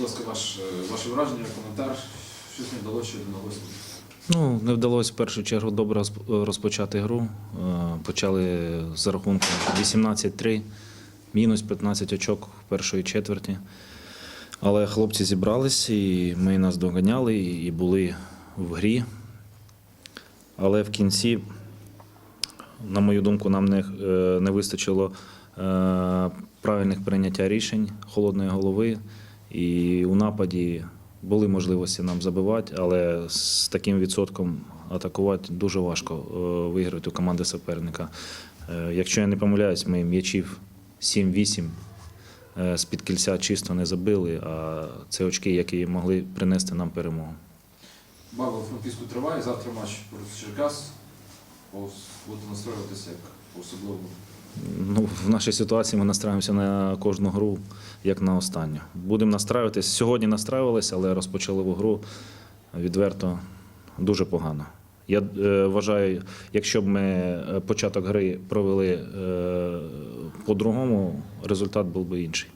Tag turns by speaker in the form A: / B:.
A: Будь ласка, ваш, е, ваші враження, коментар. Щось не вдалося, що не вдалося.
B: Ну, не вдалося в першу чергу добре розпочати гру. Е, Почали за рахунком 18-3, мінус 15 очок першої четверті. Але хлопці зібрались, і ми нас доганяли, і були в грі. Але в кінці, на мою думку, нам не, е, не вистачило е, правильних прийняття рішень холодної голови. І у нападі були можливості нам забивати, але з таким відсотком атакувати дуже важко е, виграти у команди суперника. Е, Якщо я не помиляюсь, ми м'ячів 7-8 е, з-під кільця чисто не забили, а це очки, які могли принести нам перемогу.
A: Баба Франківську триває, завтра матч проти Черкас. Будете настроюватися як особливо.
B: Ну, в нашій ситуації ми настраюємося на кожну гру, як на останню. Будемо настраюватися. Сьогодні настраювалися, але розпочали в гру відверто дуже погано. Я е, вважаю, якщо б ми е, початок гри провели е, по-другому, результат був би інший.